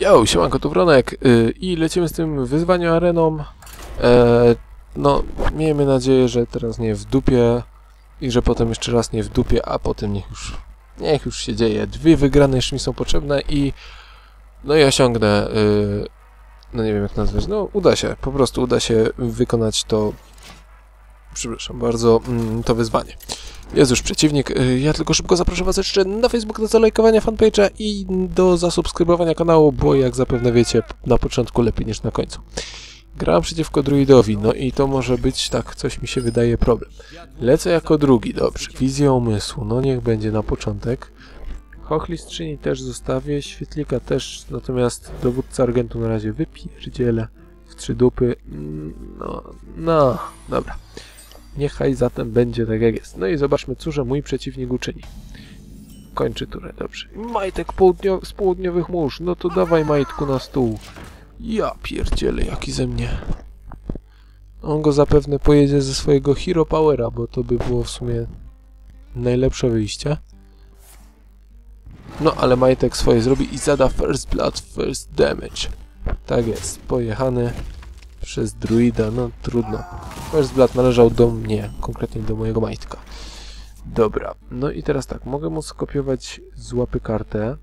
Yo, siemanko, tu Wronek yy, i lecimy z tym wyzwaniem areną. E, no, miejmy nadzieję, że teraz nie w dupie i że potem jeszcze raz nie w dupie, a potem niech już, niech już się dzieje. Dwie wygrane jeszcze mi są potrzebne i no i osiągnę, yy, no nie wiem jak nazwać, no uda się, po prostu uda się wykonać to, przepraszam bardzo, mm, to wyzwanie. Jest już przeciwnik. Y, Ja tylko szybko zapraszam Was jeszcze na Facebook do zalajkowania fanpage'a i do zasubskrybowania kanału, bo jak zapewne wiecie, na początku lepiej niż na końcu. Grałem przeciwko druidowi, no i to może być, tak coś mi się wydaje, problem. Lecę jako drugi, dobrze. Wizja umysłu, no niech będzie na początek. Chochlistrzyni też zostawię, świetlika też, natomiast dowódca Argentu na razie wypierdzielę w trzy dupy. Mm, No, no, dobra. Niechaj zatem będzie tak jak jest. No i zobaczmy, cóż mój przeciwnik uczyni. Kończy turę, dobrze. Majtek południo z południowych mórz. No to dawaj Majtku na stół. Ja pierdzielę, jaki ze mnie. On go zapewne pojedzie ze swojego Hero Powera, bo to by było w sumie najlepsze wyjście. No, ale Majtek swoje zrobi i zada first blood, first damage. Tak jest, pojechany przez druida, no trudno. Blood należał do mnie, konkretnie do mojego majtka. Dobra, no i teraz tak, mogę mu skopiować z łapy kartę,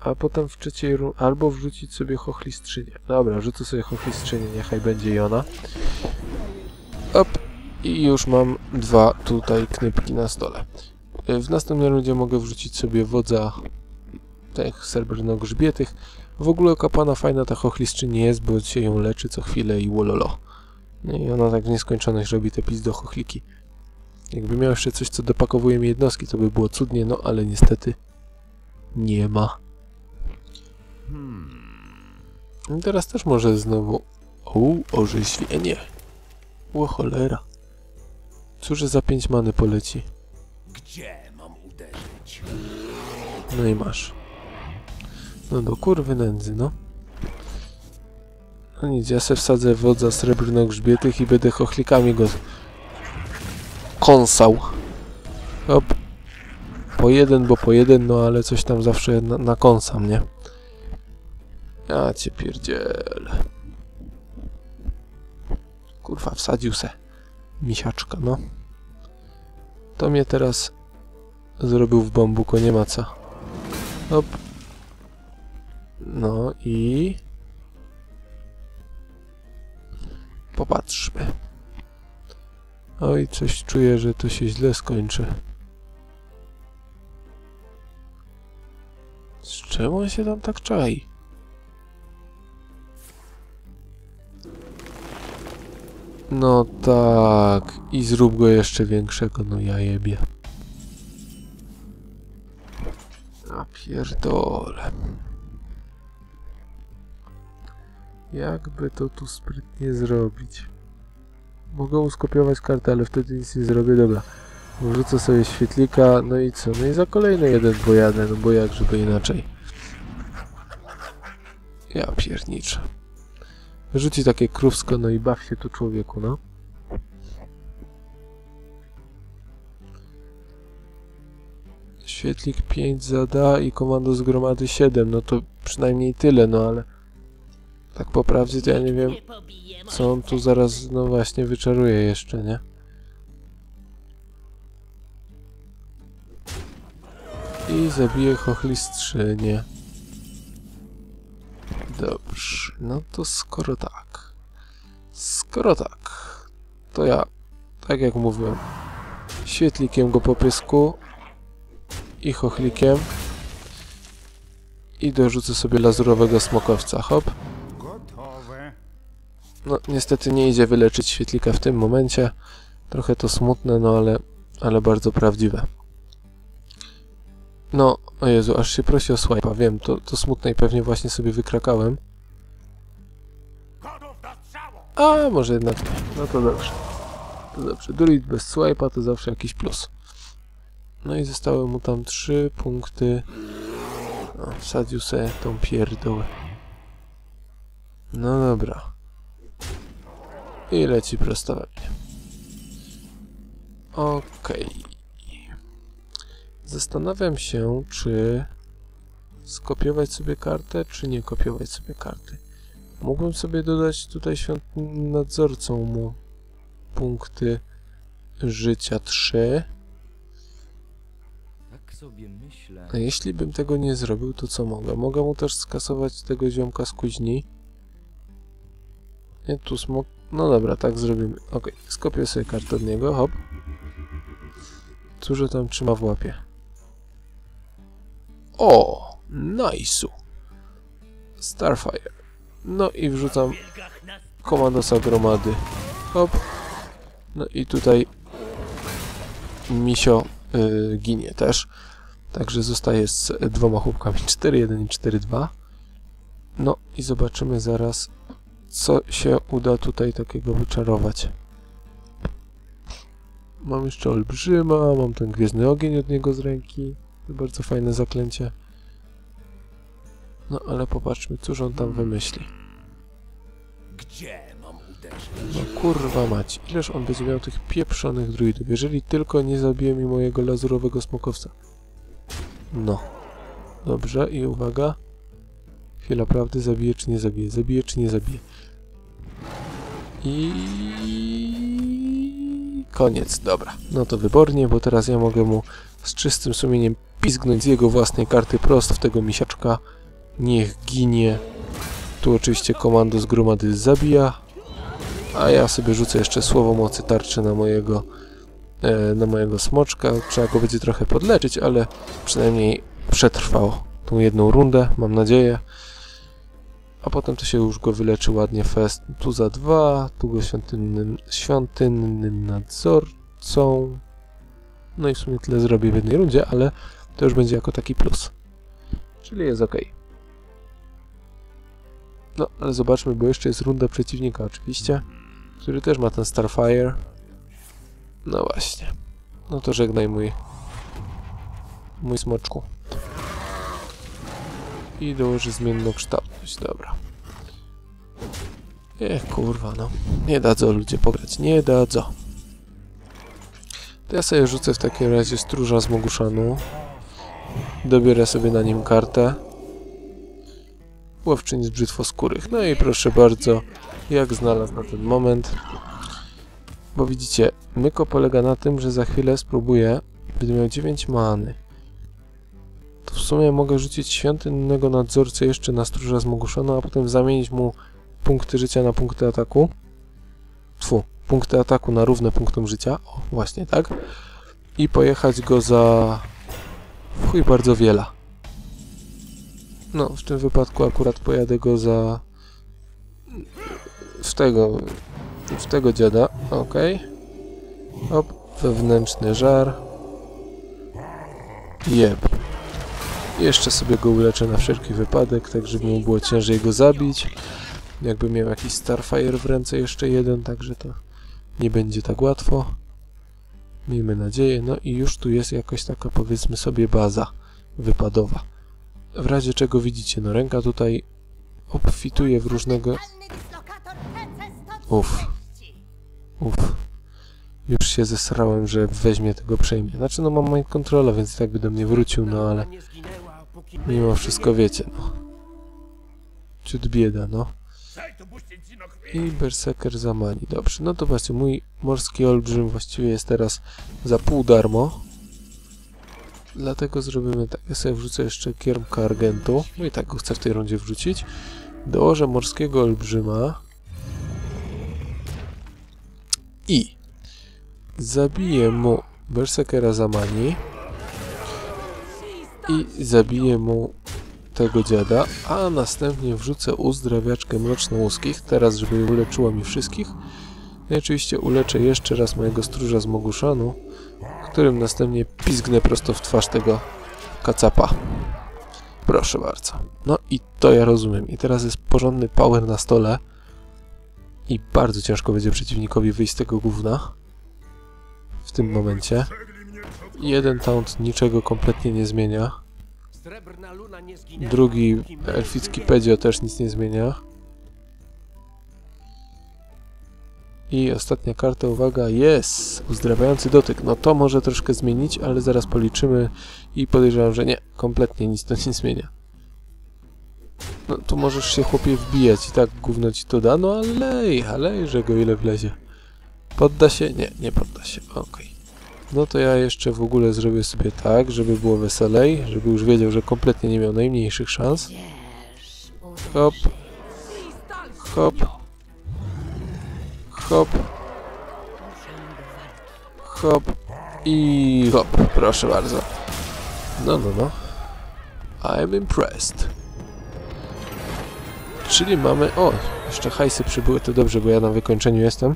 a potem w trzeciej ru- albo wrzucić sobie chochlistrzynię. Dobra, wrzucę sobie chochlistrzynię, niechaj będzie i ona. Op, i już mam dwa tutaj knypki na stole. Y, W następnym rundzie mogę wrzucić sobie wodza tych srebrno-grzbietych, w ogóle kapłana fajna ta chochlistrzyni jest, bo się ją leczy co chwilę i wololo. No i ona tak w nieskończoność robi te pizdo chochliki. Jakby miał jeszcze coś, co dopakowuje mi jednostki, to by było cudnie, no ale niestety nie ma. I teraz też może znowu... O, orzeźwienie. O cholera. Cóż za pięć many poleci. Gdzie mam uderzyć? No i masz. No do kurwy nędzy, no. No nic, ja se wsadzę wodza srebrno-grzbietych i będę chochlikami go kąsał. Hop. Po jeden, bo po jeden, no ale coś tam zawsze na, nakąsam, nie? Ja cię pierdzielę. Kurwa, wsadził se. Misiaczka, no. To mnie teraz zrobił w bambuko, nie ma co. Hop. No i... Popatrzmy. Oj, coś czuję, że to się źle skończy. Z czemu on się tam tak czai? No tak. I zrób go jeszcze większego, no ja jebie. A pierdole. Jakby to tu sprytnie zrobić? Mogę uskopiować kartę, ale wtedy nic nie zrobię. Dobra. Wrzucę sobie świetlika, no i co? No i za kolejny jeden pojadę, no bo jak żeby inaczej. Ja pierniczę. Rzuci takie krówsko, no i baw się tu człowieku, no. Świetlik 5 zada i komando z gromady 7, no to przynajmniej tyle, no ale tak po prawdzie to ja nie wiem, co on tu zaraz, no właśnie, wyczaruje jeszcze, nie? I zabije chochlistrzynię. Dobrze, no to skoro tak, skoro tak, to ja, tak jak mówiłem, świetlikiem go po pysku i chochlikiem i dorzucę sobie lazurowego smokowca, hop. No, niestety nie idzie wyleczyć świetlika w tym momencie. Trochę to smutne, no ale, ale bardzo prawdziwe. No, o Jezu, aż się prosi o swipe'a. Wiem, to, to smutne i pewnie właśnie sobie wykrakałem. A, może jednak. No to dobrze. To dobrze. Druid bez swipe'a to zawsze jakiś plus. No i zostały mu tam trzy punkty. No, wsadził sobie tą pierdołę. No dobra. I leci prosto we mnie. Okej. Zastanawiam się, czy skopiować sobie kartę, czy nie kopiować sobie karty? Mógłbym sobie dodać tutaj świątynnym nadzorcą mu punkty życia 3. Tak sobie myślę. A jeśli bym tego nie zrobił, to co mogę? Mogę mu też skasować tego ziomka z kuźni. Nie, tu smok... No dobra, tak zrobimy. Ok, skopię sobie kartę od niego, hop. Cóż tam trzyma w łapie? O, nice'u. Starfire. No i wrzucam komandosa gromady. Hop. No i tutaj misio y, ginie też. Także zostaje z dwoma chłopkami 4-1 i 4-2. No i zobaczymy zaraz, co się uda tutaj takiego wyczarować. Mam jeszcze olbrzyma, mam ten gwiezdny ogień od niego z ręki. Bardzo fajne zaklęcie. No ale popatrzmy, cóż on tam wymyśli. Gdzie mam uderzyć? No kurwa mać, ileż on będzie miał tych pieprzonych druidów, jeżeli tylko nie zabije mi mojego lazurowego smokowca. No. Dobrze, i uwaga. Chwila prawdy, zabije czy nie zabije, zabije czy nie zabije. I... Koniec, dobra. No to wybornie, bo teraz ja mogę mu z czystym sumieniem pizgnąć z jego własnej karty prosto w tego misiaczka. Niech ginie. Tu oczywiście komando z gromady zabija. A ja sobie rzucę jeszcze słowo mocy tarczy na mojego e, na mojego smoczka. Trzeba go będzie trochę podleczyć, ale przynajmniej przetrwał tą jedną rundę, mam nadzieję. A potem to się już go wyleczy ładnie fest. Tu za dwa, tu go świątynnym, świątynnym nadzorcą. No i w sumie tyle zrobię w jednej rundzie, ale to już będzie jako taki plus. Czyli jest ok. No, ale zobaczmy, bo jeszcze jest runda przeciwnika oczywiście, który też ma ten Starfire. No właśnie. No to żegnaj mój mój smoczku. I dołoży zmienną kształtność, dobra. Ech, kurwa, no. Nie dadzą ludzie pograć, nie dadzą. To ja sobie rzucę w takim razie stróża z Moguszanu. Dobiorę sobie na nim kartę. Łowczyni z brzytwoskórych. No i proszę bardzo, jak znalazł na ten moment. Bo widzicie, myko polega na tym, że za chwilę spróbuję, będę miał 9 many. Sumie mogę rzucić świątynnego nadzorcę jeszcze na stróża z Moguszanu, a potem zamienić mu punkty życia na punkty ataku. Tfu, punkty ataku na równe punktom życia. O, właśnie tak. I pojechać go za... chuj bardzo wiele. No, w tym wypadku akurat pojadę go za... w tego... w tego dziada. Okej. Hop, wewnętrzny żar. Jeb. Jeszcze sobie go uleczę na wszelki wypadek, tak żeby mu było ciężej go zabić. Jakby miał jakiś Starfire w ręce jeszcze jeden, także to nie będzie tak łatwo. Miejmy nadzieję. No i już tu jest jakaś taka powiedzmy sobie baza wypadowa. W razie czego widzicie, no ręka tutaj obfituje w różnego... Uff. Uff. Już się zesrałem, że weźmie tego przejmie. Znaczy no mam mind controla, więc tak by do mnie wrócił, no ale mimo wszystko wiecie, no. Ciut bieda, no. I Berserker Zamani. Dobrze, no to właśnie mój morski olbrzym właściwie jest teraz za pół darmo. Dlatego zrobimy tak. Ja sobie wrzucę jeszcze kiermka Argentu. No i tak go chcę w tej rundzie wrzucić. Dołożę morskiego olbrzyma. I zabiję mu Berserkera Zamani. I zabiję mu tego dziada, a następnie wrzucę uzdrawiaczkę mrocznołuskich, teraz żeby uleczyła mi wszystkich. No i oczywiście uleczę jeszcze raz mojego stróża z Moguszanu, którym następnie pizgnę prosto w twarz tego kacapa. Proszę bardzo. No i to ja rozumiem. I teraz jest porządny power na stole. I bardzo ciężko będzie przeciwnikowi wyjść z tego gówna. W tym momencie. Jeden taunt niczego kompletnie nie zmienia. Drugi elficki pedio też nic nie zmienia. I ostatnia karta, uwaga, jest! Uzdrawiający dotyk. No to może troszkę zmienić, ale zaraz policzymy i podejrzewam, że nie, kompletnie nic to nie zmienia. No, tu możesz się chłopie wbijać i tak gówno ci to da, no ale lej, ale że go ile wlezie. Podda się? Nie, nie podda się, okej. No to ja jeszcze w ogóle zrobię sobie tak, żeby było weselej, żeby już wiedział, że kompletnie nie miał najmniejszych szans. Hop. Hop. Hop. Hop. I hop, proszę bardzo. No, no, no. I'm impressed. Czyli mamy... O, jeszcze hajsy przybyły, to dobrze, bo ja na wykończeniu jestem.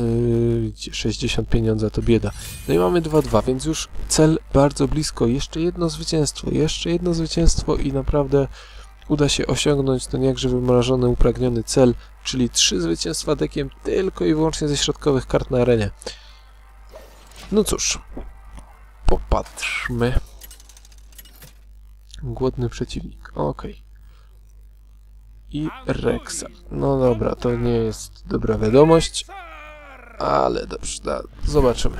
Yy, 60 pieniądza to bieda. No i mamy 2-2, więc już cel bardzo blisko. Jeszcze jedno zwycięstwo, jeszcze jedno zwycięstwo i naprawdę uda się osiągnąć ten jakże wymrażony, upragniony cel, czyli trzy zwycięstwa dekiem tylko i wyłącznie ze środkowych kart na arenie. No cóż, popatrzmy. Głodny przeciwnik, okej. I Rexa. No dobra, to nie jest dobra wiadomość, ale dobrze, da, zobaczymy.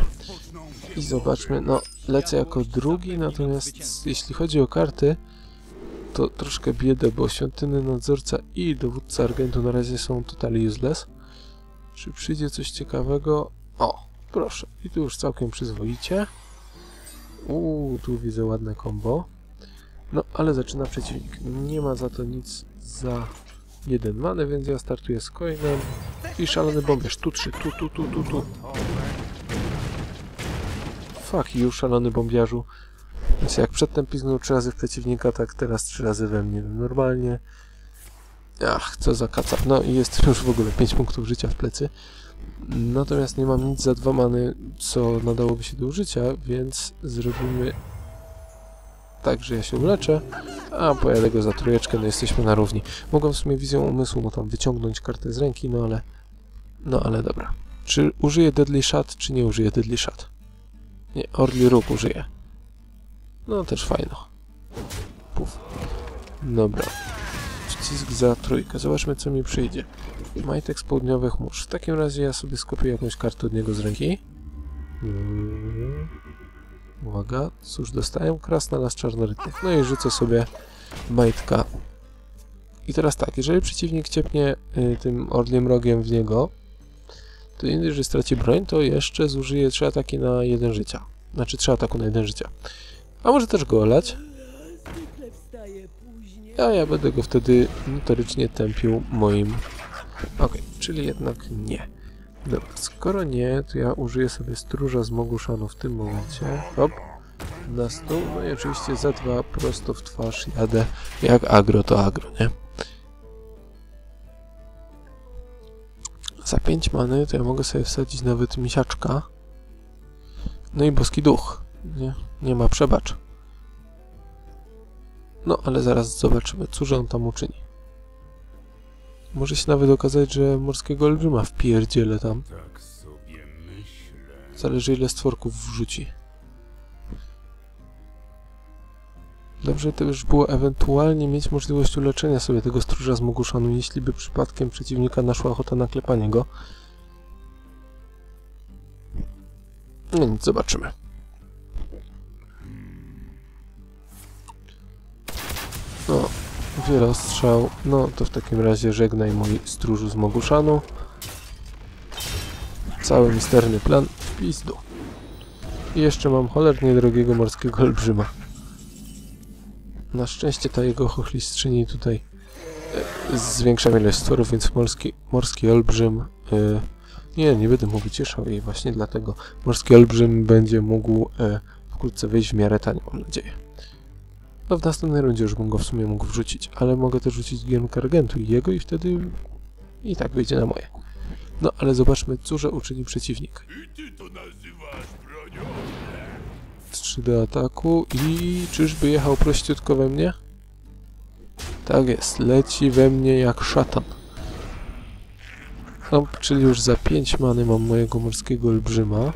I zobaczmy, no lecę jako drugi, natomiast jeśli chodzi o karty, to troszkę biedę, bo świątynny nadzorca i dowódca Argentu na razie są totalnie useless. Czy przyjdzie coś ciekawego? O, proszę. I tu już całkiem przyzwoicie. Uuu, tu widzę ładne combo. No, ale zaczyna przeciwnik. Nie ma za to nic za jeden many, więc ja startuję z coinem. I szalony bombiarz. Tu trzy, tu, tu, tu, tu, tu. Fuck you, szalony bombiarzu. Więc jak przedtem piznął trzy razy w przeciwnika, tak teraz trzy razy we mnie. Normalnie. Ach, co za kaca. No i jest już w ogóle 5 punktów życia w plecy. Natomiast nie mam nic za dwa many, co nadałoby się do użycia, więc zrobimy tak, że ja się uleczę, a pojadę go za trójeczkę, no jesteśmy na równi. Mogłem w sumie wizją umysłu mu tam wyciągnąć kartę z ręki, no ale... No ale dobra. Czy użyję Deadly Shot, czy nie użyję Deadly Shot? Nie, Orly Rook użyję. No też fajno. Puf. Dobra. Wcisk za trójkę. Zobaczmy co mi przyjdzie. Majtek z południowych mórz. W takim razie ja sobie skopię jakąś kartę od niego z ręki. Mm. Uwaga. Cóż, dostałem krasna z czarnorytnych. No i rzucę sobie majtka. I teraz tak, jeżeli przeciwnik ciepnie y, tym orlim rogiem w niego, to nie że straci broń, to jeszcze zużyje trzy ataki na jeden życia. Znaczy trzy ataku na jeden życia. A może też go olać? A ja będę go wtedy notorycznie tępił moim... Ok, czyli jednak nie. Dobra, skoro nie, to ja użyję sobie stróża z Moguszanu w tym momencie. Hop. Na stół, no i oczywiście za dwa prosto w twarz jadę. Jak agro to agro, nie? Za 5 many to ja mogę sobie wsadzić nawet misiaczka. No i boski duch. Nie, nie ma przebacz. No, ale zaraz zobaczymy, cóż on tam uczyni. Może się nawet okazać, że morskiego olbrzyma wpierdziele tam. Zależy ile stworków wrzuci. Dobrze też było ewentualnie mieć możliwość uleczenia sobie tego stróża z Moguszanu, jeśli by przypadkiem przeciwnika naszła ochota na klepanie go. No nic, zobaczymy. No, wielostrzał. No, to w takim razie żegnaj mój stróżu z Moguszanu. Cały misterny plan w pizdu. I jeszcze mam cholernie drogiego morskiego olbrzyma. Na szczęście ta jego chochlistrzyni tutaj e, zwiększa ilość stworów, więc morski, morski olbrzym... E, nie, nie będę mu wycieszał jej właśnie dlatego. Morski olbrzym będzie mógł e, wkrótce wyjść w miarę tanio, mam nadzieję. No w następnej rundzie już bym go w sumie mógł wrzucić, ale mogę też rzucić giermkę Argentu i jego i wtedy i tak wyjdzie na moje. No ale zobaczmy, cóż uczyni przeciwnik. I ty to nazywasz bronią? 3 do ataku i czyżby jechał prościutko we mnie? Tak jest, leci we mnie jak szatan. Hop, czyli już za 5 many mam mojego morskiego olbrzyma.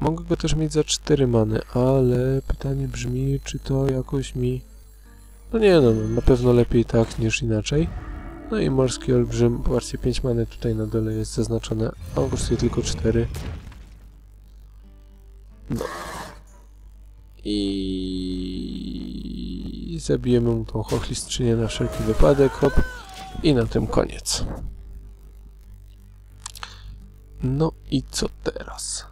Mogę go też mieć za 4 many, ale pytanie brzmi, czy to jakoś mi... No nie no, na pewno lepiej tak niż inaczej. No i morski olbrzym, popatrzcie, 5 many tutaj na dole jest zaznaczone, a kosztuje tylko 4. No. I I zabijemy mu tą chochlistrzynię na wszelki wypadek, hop. I na tym koniec. No i co teraz?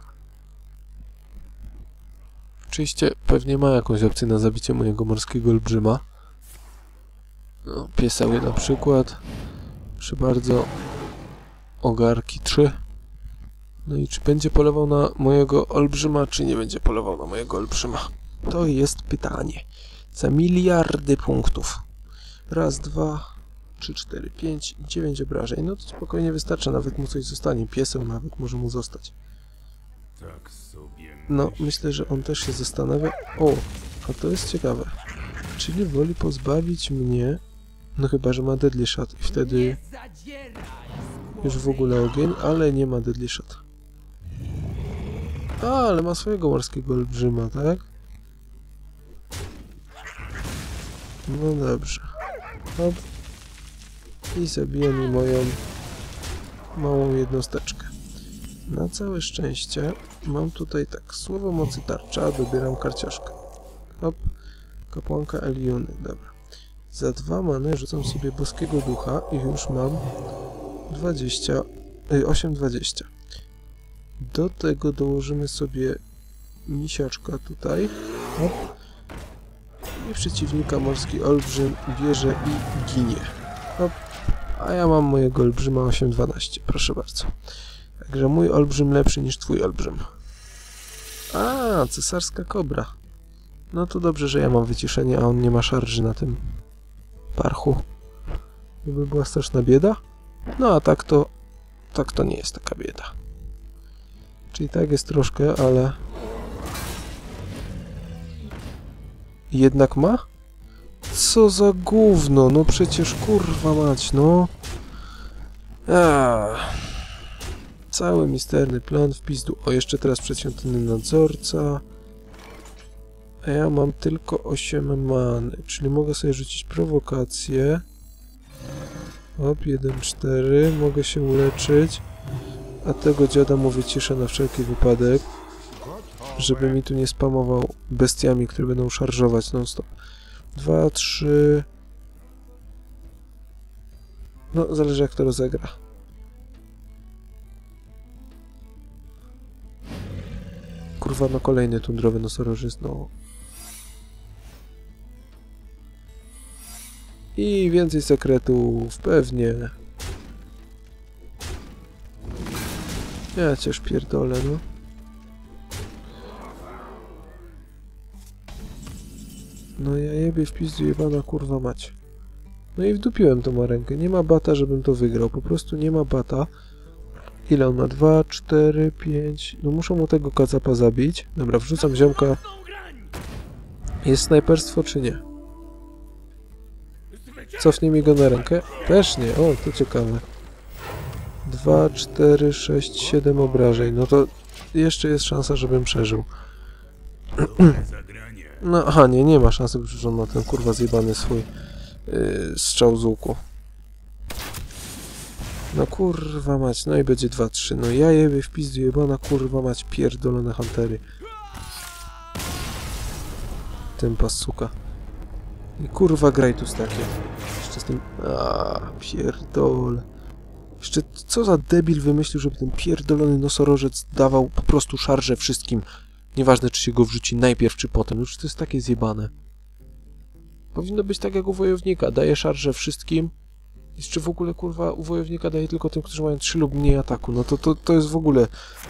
Oczywiście pewnie ma jakąś opcję na zabicie mojego morskiego olbrzyma. No, piesały na przykład. Proszę bardzo. Ogarki 3. No i czy będzie polował na mojego olbrzyma, czy nie będzie polował na mojego olbrzyma? To jest pytanie. Za miliardy punktów. Raz, dwa, trzy, cztery, pięć, dziewięć obrażeń. No to spokojnie wystarczy, nawet mu coś zostanie. Piesem nawet może mu zostać. Tak sobie No, myślę, że on też się zastanawia. O, a to jest ciekawe. Czyli woli pozbawić mnie... No chyba, że ma Deadly Shot i wtedy już w ogóle ogień, ale nie ma Deadly Shot. A, ale ma swojego morskiego olbrzyma, tak? No dobrze. Hop. I zabija mi moją małą jednosteczkę. Na całe szczęście mam tutaj tak, słowo mocy tarcza, dobieram karciaszkę. Hop, kapłanka Eliuny, dobra. Za dwa many rzucam sobie boskiego ducha i już mam 20, y, 8,20. Do tego dołożymy sobie misiaczka tutaj. Hop. I przeciwnika morski olbrzym bierze i ginie. Hop. A ja mam mojego olbrzyma 8,12, proszę bardzo. Także mój olbrzym lepszy niż twój olbrzym. A, cesarska kobra. No to dobrze, że ja mam wyciszenie, a on nie ma szarży na tym parchu. Gdyby była straszna bieda. No a tak to... Tak to nie jest taka bieda. Czyli tak jest troszkę, ale... Jednak ma? Co za gówno, no przecież kurwa mać, no. Aaaa. Cały misterny plan w pizdu. O, jeszcze teraz przedświątynny nadzorca. A ja mam tylko 8 many, czyli mogę sobie rzucić prowokację. Hop, 1, 4. Mogę się uleczyć. A tego dziada mu wyciszę na wszelki wypadek. Żeby mi tu nie spamował bestiami, które będą szarżować non stop. 2, 3... No, zależy jak to rozegra. Kurwa, no kolejny tundrowy nosorożec, no. I więcej sekretów, pewnie. Ja cię pierdolę, no. No ja jebie w pizdu jebana kurwa mać. No i wdupiłem tą rękę. Nie ma bata, żebym to wygrał. Po prostu nie ma bata. Ile on ma? 2, 4, 5. No muszę mu tego kacapa zabić. Dobra, wrzucam ziomka. Jest snajperstwo czy nie? Cofnij mi go na rękę? Też nie. O, to ciekawe. 2, 4, 6, 7 obrażeń. No to jeszcze jest szansa, żebym przeżył. No, aha, nie, nie ma szansy, przecież on ma ten kurwa zjebany swój yy, strzał z łuku. No kurwa mać, no i będzie 2-3. No ja jebie w pizdu jebana kurwa mać pierdolone huntery. Tempa suka. I kurwa graj tu z takie. Jeszcze z tym... A pierdol. Jeszcze co za debil wymyślił, żeby ten pierdolony nosorożec dawał po prostu szarże wszystkim. Nieważne, czy się go wrzuci najpierw, czy potem. Już to jest takie zjebane. Powinno być tak jak u wojownika. Daje szarże wszystkim. Jeszcze w ogóle, kurwa, u wojownika daje tylko tym, którzy mają 3 lub mniej ataku. No to, to, to jest w ogóle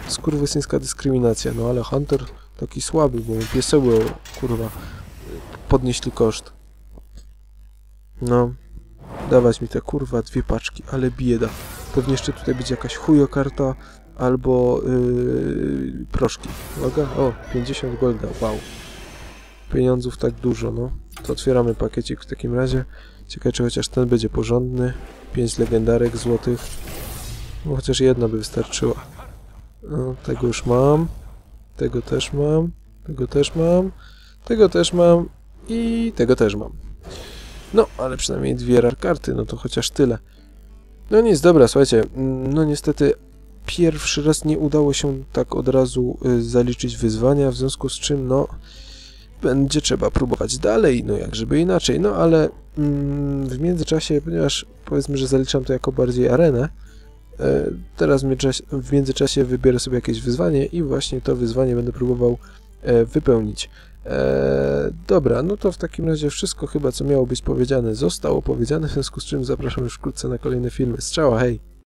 skurwysyńska dyskryminacja. No ale Hunter taki słaby, bo mu kurwa, podnieśli koszt. No. Dawać mi te, kurwa, dwie paczki, ale bieda. Pewnie jeszcze tutaj będzie jakaś chujokarta albo yy, proszki. Uwaga, o, 50 golda, wow. Pieniądzów tak dużo, no. To otwieramy pakiecik w takim razie. Ciekawe, czy chociaż ten będzie porządny. 5 legendarek złotych. No, chociaż jedna by wystarczyła. No, tego już mam. Tego też mam. Tego też mam. Tego też mam. I tego też mam. No, ale przynajmniej dwie rar karty, no to chociaż tyle. No nic, dobra, słuchajcie. No niestety pierwszy raz nie udało się tak od razu y, zaliczyć wyzwania, w związku z czym, no, będzie trzeba próbować dalej, no jak żeby inaczej, no ale mm, w międzyczasie, ponieważ powiedzmy, że zaliczam to jako bardziej arenę, e, teraz w międzyczasie, wybiorę sobie jakieś wyzwanie i właśnie to wyzwanie będę próbował e, wypełnić. E, dobra, no to w takim razie wszystko chyba, co miało być powiedziane, zostało powiedziane, w związku z czym zapraszam już wkrótce na kolejne filmy. Strzała, hej!